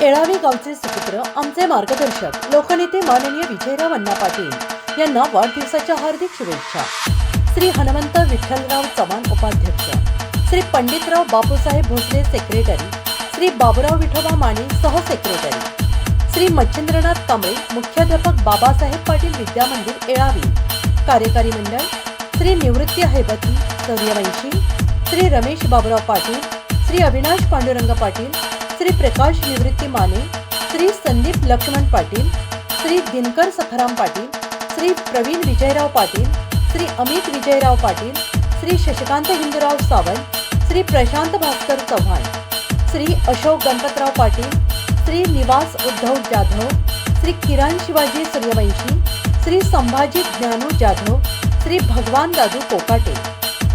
येळावी गावचे सुपुत्र आमचे मार्गदर्शक लोकनेते माननीय विजयराव अण्णा पाटील यांना वाढदिवसाच्या हार्दिक शुभेच्छा. श्री हनुमंत विठ्ठलराव चव्हाण उपाध्यक्ष श्री पंडितराव बापूसाहेब भोसले सेक्रेटरी श्री बाबुराव विठोबा माने सहसेक्रेटरी श्री मच्छिंद्रनाथ कांबळे मुख्याध्यापक बाबासाहेब पाटील विद्यामंदिर येळावी कार्यकारी मंडळ श्री निवृत्ती हैबती सूर्यवंशी श्री रमेश बाबुराव पाटील श्री अविनाश पांडुरंग पाटील श्री प्रकाश निवृत्ती माने श्री संदीप लक्ष्मण पाटील श्री दिनकर सखाराम पाटील श्री प्रवीण विजयराव पाटील श्री अमित विजयराव पाटील श्री शशिकांत हिंदूराव सावंत श्री प्रशांत भास्कर चव्हाण श्री अशोक गणपतराव पाटील श्री निवास उद्धव जाधव श्री किरण शिवाजी सूर्यवंशी श्री संभाजी ज्ञानू जाधव श्री भगवान दादू कोकाटे.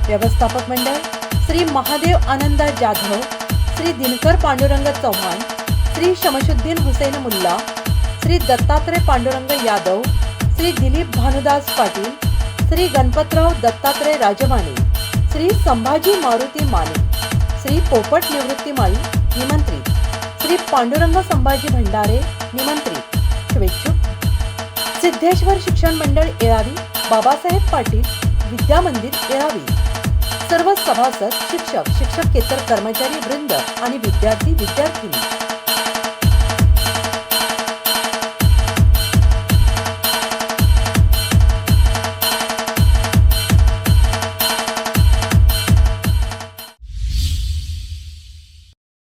व्यवस्थापक मंडळ श्री महादेव आनंदा जाधव श्री दिनकर पांडुरंग चव्हाण श्री शमशुद्दीन हुसेन मुल्ला श्री दत्तात्रय पांडुरंग यादव श्री दिलीप भानुदास पाटील श्री गणपतराव दत्तात्रय राजमाने श्री संभाजी मारुती माने श्री पोपट निवृत्ती माळी निमंत्रित श्री पांडुरंग संभाजी भंडारे निमंत्रित शुभेच्छुक. सिद्धेश्वर शिक्षण मंडळ येळावी बाबासाहेब पाटील विद्यामंदिर येळावी सर्व सभासद शिक्षक शिक्षकेतर कर्मचारी वृंद आणि विद्यार्थी विद्यार्थिनी.